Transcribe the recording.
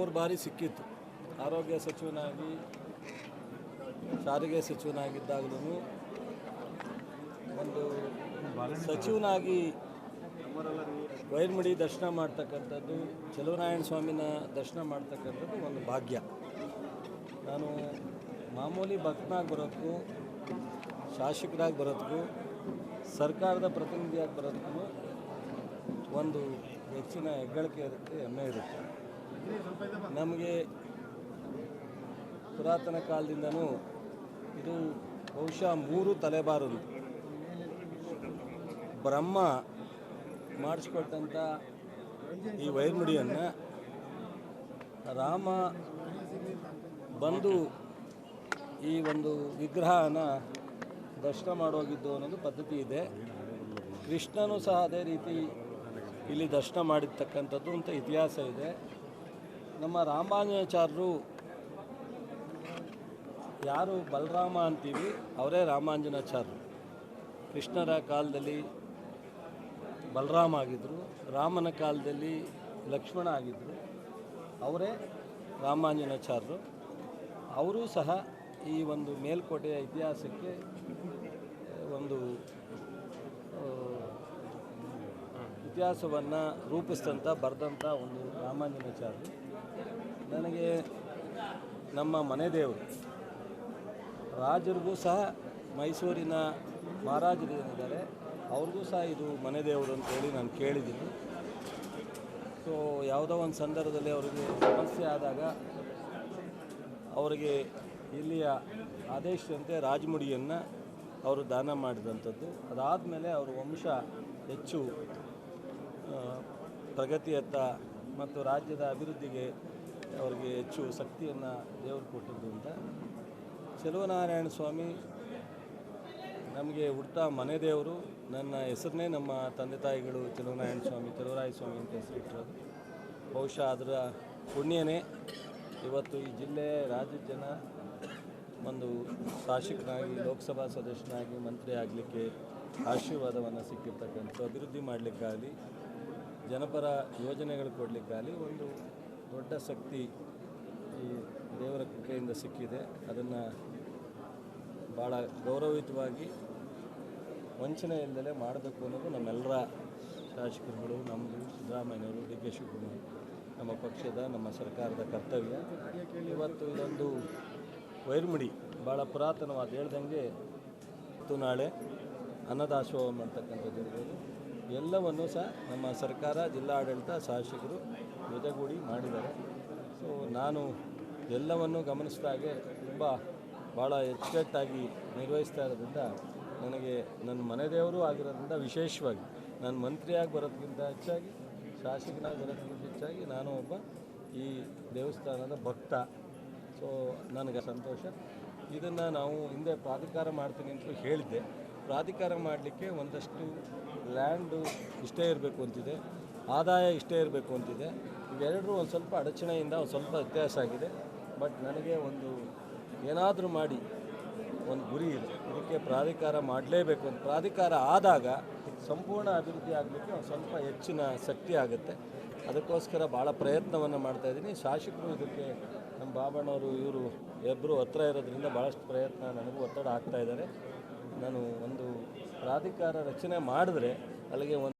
ಮೂರು ಬಾರಿ ಸಿಕ್ಕಿತ್ತು. ಆರೋಗ್ಯ ಸಚಿವನಾಗಿ, ಸಾರಿಗೆ ಸಚಿವನಾಗಿದ್ದಾಗಲೂ ಒಂದು ಸಚಿವನಾಗಿ ವೈರ್ಮಡಿ ದರ್ಶನ ಮಾಡ್ತಕ್ಕಂಥದ್ದು, ಚಲುವನಾರಾಯಣ ಸ್ವಾಮಿನ ದರ್ಶನ ಮಾಡ್ತಕ್ಕಂಥದ್ದು ಒಂದು ಭಾಗ್ಯ. ನಾನು ಮಾಮೂಲಿ ಭಕ್ತನಾಗಿ ಬರೋದಕ್ಕೂ ಶಾಸಕರಾಗಿ ಬರೋದಕ್ಕೂ ಸರ್ಕಾರದ ಪ್ರತಿನಿಧಿಯಾಗಿ ಬರೋದಕ್ಕೂ ಒಂದು ಹೆಚ್ಚಿನ ಹೆಗ್ಗಳಿಕೆ ಇರುತ್ತೆ ಹೆಮ್ಮೆ ಇರುತ್ತೆ. ನಮಗೆ ಪುರಾತನ ಕಾಲದಿಂದನೂ ಇದು ಬಹುಶಃ ಮೂರು ತಲೆಬಾರದು. ಬ್ರಹ್ಮ ಮಾಡಿಸ್ಕೊಟ್ಟಂಥ ಈ ವೈರ್ಮುಡಿಯನ್ನು ರಾಮ ಬಂದು ಈ ಒಂದು ವಿಗ್ರಹನ ದರ್ಶನ ಮಾಡೋಗಿದ್ದು ಅನ್ನೋದು ಪದ್ಧತಿ ಇದೆ. ಕೃಷ್ಣನೂ ಸಹ ಅದೇ ರೀತಿ ಇಲ್ಲಿ ದರ್ಶನ ಮಾಡಿರ್ತಕ್ಕಂಥದ್ದು ಅಂತ ಇತಿಹಾಸ ಇದೆ. ನಮ್ಮ ರಾಮಾಂಜನಾಚಾರ್ಯರು ಯಾರು ಬಲರಾಮ ಅಂತೀವಿ, ಅವರೇ ರಾಮಾಂಜನಾಚಾರ್ಯರು ಕೃಷ್ಣರ ಕಾಲದಲ್ಲಿ ಬಲರಾಮ ಆಗಿದ್ದರು ರಾಮನ ಕಾಲದಲ್ಲಿ ಲಕ್ಷ್ಮಣ ಆಗಿದ್ದರು ಅವರೇ ರಾಮಾಂಜನಾಚಾರ್ಯರು ಅವರೂ ಸಹ ಈ ಒಂದು ಮೇಲ್ಕೋಟೆಯ ಇತಿಹಾಸಕ್ಕೆ, ಒಂದು ಇತಿಹಾಸವನ್ನು ರೂಪಿಸಿದಂಥ ಬರೆದಂಥ ಒಂದು ರಾಮಾಂಜನಾಚಾರ್ಯರು ನನಗೆ ನಮ್ಮ ಮನೆ ದೇವರು ರಾಜರಿಗೂ ಸಹ ಮೈಸೂರಿನ ಮಹಾರಾಜರು ಏನಿದ್ದಾರೆ, ಅವ್ರಿಗೂ ಸಹ ಇದು ಮನೆ ದೇವರು ಅಂತೇಳಿ ನಾನು ಕೇಳಿದ್ದೀನಿ. ಸೊ ಯಾವುದೋ ಒಂದು ಸಂದರ್ಭದಲ್ಲಿ ಅವರಿಗೆ ಸಮಸ್ಯೆ ಆದಾಗ ಅವರಿಗೆ ಇಲ್ಲಿಯ ಆದೇಶದಂತೆ ರಾಜಮುಡಿಯನ್ನು ಅವರು ದಾನ ಮಾಡಿದಂಥದ್ದು. ಅದಾದಮೇಲೆ ಅವರ ವಂಶ ಹೆಚ್ಚು ಪ್ರಗತಿಯತ್ತ ಮತ್ತು ರಾಜ್ಯದ ಅಭಿವೃದ್ಧಿಗೆ ಅವರಿಗೆ ಹೆಚ್ಚು ಶಕ್ತಿಯನ್ನು ದೇವರು ಕೊಟ್ಟಿದ್ದು ಅಂತ. ಚೆಲುವನಾರಾಯಣ ಸ್ವಾಮಿ ನಮಗೆ ಹುಡ್ತಾ ಮನೆ ದೇವರು. ನನ್ನ ಹೆಸರನ್ನೇ ನಮ್ಮ ತಂದೆ ತಾಯಿಗಳು ಚೆಲುವನಾರಾಯಣ ಸ್ವಾಮಿ ಚೆಲುವರಾಯ ಸ್ವಾಮಿ ಅಂತ ಹೆಸರಿಟ್ಟಿರೋದು. ಬಹುಶಃ ಅದರ ಪುಣ್ಯನೇ. ಇವತ್ತು ಈ ಜಿಲ್ಲೆ ರಾಜ್ಯದ ಜನ ಒಂದು ಶಾಸಕನಾಗಿ, ಲೋಕಸಭಾ ಸದಸ್ಯನಾಗಿ, ಮಂತ್ರಿ ಆಗಲಿಕ್ಕೆ ಆಶೀರ್ವಾದವನ್ನು ಸಿಕ್ಕಿರ್ತಕ್ಕಂಥ ಅಭಿವೃದ್ಧಿ ಮಾಡಲಿಕ್ಕಾಗಲಿ, ಜನಪರ ಯೋಜನೆಗಳು ಕೊಡಲಿಕ್ಕಾಗಲಿ ಒಂದು ದೊಡ್ಡ ಶಕ್ತಿ ಈ ದೇವರ ಕೃಪೆಯಿಂದ ಸಿಕ್ಕಿದೆ. ಅದನ್ನು ಭಾಳ ಗೌರವಯುತವಾಗಿ ವಂಚನೆ ಇಲ್ಲದೆ ಮಾಡಬೇಕು ಅನ್ನೋದು ನಮ್ಮೆಲ್ಲರ ಶಾಸಕರುಗಳು ನಮ್ಮದು ಸಿದ್ದರಾಮಯ್ಯವರು ಡಿ ಕೆ ಶಿವಕುಮಾರ್ ನಮ್ಮ ಪಕ್ಷದ, ನಮ್ಮ ಸರ್ಕಾರದ ಕರ್ತವ್ಯ. ಇವತ್ತು ಇದೊಂದು ವೈರ್ಮುಡಿ ಭಾಳ ಪುರಾತನವಾದ, ಹೇಳ್ದಂಗೆ ಇತ್ತು ನಾಳೆ ಅನ್ನದಾಸೋಹಂ ಅಂತಕ್ಕಂಥದ್ದು ಇರ್ಬೋದು. ಎಲ್ಲವನ್ನೂ ಸಹ ನಮ್ಮ ಸರ್ಕಾರ, ಜಿಲ್ಲಾಡಳಿತ, ಶಾಸಕರು ಜೊತೆಗೂಡಿ ಮಾಡಿದ್ದಾರೆ. ಸೊ ನಾನು ಎಲ್ಲವನ್ನು ಗಮನಿಸಿದಾಗೆ ತುಂಬ ಭಾಳ ಎಚ್ಚೆಟ್ಟಾಗಿ ನಿರ್ವಹಿಸ್ತಾ ಇರೋದ್ರಿಂದ ನನಗೆ ನನ್ನ ಮನೆ ದೇವರು ಆಗಿರೋದ್ರಿಂದ ವಿಶೇಷವಾಗಿ ನಾನು ಮಂತ್ರಿಯಾಗಿ ಬರೋದಕ್ಕಿಂತ ಹೆಚ್ಚಾಗಿ, ಶಾಸಕನಾಗಿ ಬರೋದಕ್ಕಿಂತ ಹೆಚ್ಚಾಗಿ ನಾನು ಒಬ್ಬ ಈ ದೇವಸ್ಥಾನದ ಭಕ್ತ. ಸೊ ನನಗೆ ಸಂತೋಷ. ಇದನ್ನು ನಾವು ಹಿಂದೆ ಪ್ರಾಧಿಕಾರ ಮಾಡ್ತೀನಿ ಅಂತ ಹೇಳಿದ್ದೆ. ಪ್ರಾಧಿಕಾರ ಮಾಡಲಿಕ್ಕೆ ಒಂದಷ್ಟು ಲ್ಯಾಂಡು ಇಷ್ಟೇ ಇರಬೇಕು ಅಂತಿದೆ, ಆದಾಯ ಇಷ್ಟೇ ಇರಬೇಕು ಅಂತಿದೆ. ಇವೆರಡರೂ ಒಂದು ಸ್ವಲ್ಪ ಅಡಚಣೆಯಿಂದ ಒಂದು ಸ್ವಲ್ಪ ವ್ಯತ್ಯಾಸ ಆಗಿದೆ. ಬಟ್ ನನಗೆ ಒಂದು ಏನಾದರೂ ಮಾಡಿ, ಒಂದು ಗುರಿ ಇದೆ. ಇದಕ್ಕೆ ಪ್ರಾಧಿಕಾರ ಮಾಡಲೇಬೇಕು ಅಂತ. ಪ್ರಾಧಿಕಾರ ಆದಾಗ ಸಂಪೂರ್ಣ ಅಭಿವೃದ್ಧಿ ಆಗಲಿಕ್ಕೆ ಒಂದು ಸ್ವಲ್ಪ ಹೆಚ್ಚಿನ ಶಕ್ತಿ ಆಗುತ್ತೆ. ಅದಕ್ಕೋಸ್ಕರ ಭಾಳ ಪ್ರಯತ್ನವನ್ನು ಮಾಡ್ತಾಯಿದ್ದೀನಿ ಶಾಸಕರು ಇದಕ್ಕೆ ನಮ್ಮ ಬಾಬಣ್ಣವರು ಇವರು ಇಬ್ಬರು ಹತ್ರ ಇರೋದ್ರಿಂದ ಭಾಳಷ್ಟು ಪ್ರಯತ್ನ ನನಗೂ ಒತ್ತಡ ಆಗ್ತಾ ಇದ್ದಾರೆ. ನಾನು ಒಂದು ಪ್ರಾಧಿಕಾರ ರಚನೆ ಮಾಡಿದ್ರೆ ಅಲ್ಲಿಗೆ ಒಂದು